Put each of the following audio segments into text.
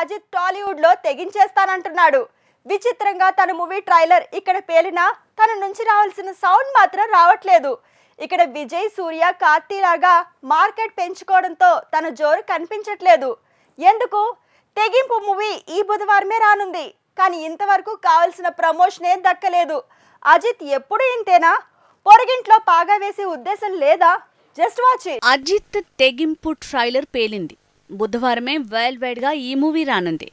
అజిత్ టాలీవుడ్లో తెగించేస్తానంటున్నాడు. విచిత్రంగా తన మూవీ ట్రైలర్ ఇక్కడ పేలినా తన నుంచి రావాల్సిన సౌండ్ మాత్రం రావట్లేదు. ఇక్కడ విజయ్ సూర్య కార్తీలాగా మార్కెట్ పెంచుకోవడంతో తన జోరు కనిపించట్లేదు. ఎందుకు? తెగింపు మూవీ ఈ బుధవారమే రానుంది. కానీ ఇంతవరకు కావలసిన ప్రమోషనే దక్కలేదు. అజిత్ ఎప్పుడు ఇంతేనా? పొరగింట్లో పాగా వేసే ఉద్దేశం లేదా? జస్ట్ వాచ్ అజిత్ తెగింపు ట్రైలర్ పేలింది. బుధవారమే వరల్డ్ వైడ్గా ఈ మూవీ రానుంది.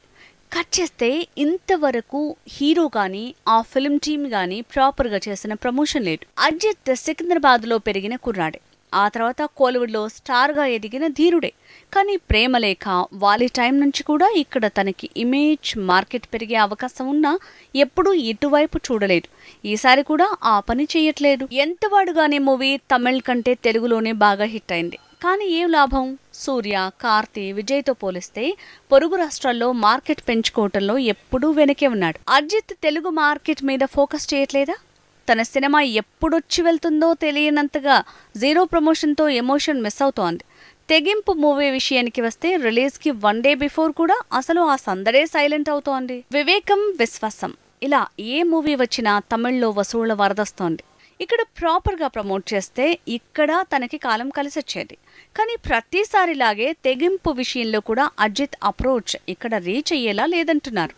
కట్ చేస్తే ఇంతవరకు హీరో కానీ ఆ ఫిల్మ్ టీమ్ కానీ ప్రాపర్గా చేసిన ప్రమోషన్ లేదు. అజిత్ సికింద్రాబాద్లో పెరిగిన కుర్రాడే. ఆ తర్వాత కోలివుడ్లో స్టార్గా ఎదిగిన ధీరుడే. కానీ ప్రేమలేఖ వాలి టైం నుంచి కూడా ఇక్కడ తనకి ఇమేజ్ మార్కెట్ పెరిగే అవకాశం ఉన్నా ఎప్పుడూ ఇటువైపు చూడలేదు. ఈసారి కూడా ఆ పని చేయట్లేదు. ఎంతవాడుగానే మూవీ తమిళ్ కంటే తెలుగులోనే బాగా హిట్ అయింది. కానీ ఏం లాభం? సూర్య కార్తీ విజయ్తో పోలిస్తే పొరుగు రాష్ట్రాల్లో మార్కెట్ పెంచుకోవటంలో ఎప్పుడూ వెనకే ఉన్నాడు. అజిత్ తెలుగు మార్కెట్ మీద ఫోకస్ చేయట్లేదా? తన సినిమా ఎప్పుడొచ్చి వెళ్తుందో తెలియనంతగా జీరో ప్రమోషన్తో ఎమోషన్ మిస్ అవుతోంది. తెగింపు మూవీ విషయానికి వస్తే రిలీజ్కి వన్ డే బిఫోర్ కూడా అసలు ఆ సందడే సైలెంట్ అవుతోంది. వివేకం విశ్వాసం. ఇలా ఏ మూవీ వచ్చినా తమిళ్ళో వసూళ్ళ వరదస్తోంది. ఇక్కడ ప్రాపర్గా ప్రమోట్ చేస్తే ఇక్కడ తనకి కాలం కలిసి వచ్చేది కానీ ప్రతిసారిలాగే తెగింపు విషయంలో కూడా అజిత్ అప్రోచ్ ఇక్కడ రీచ్ అయ్యేలా లేదంటున్నారు.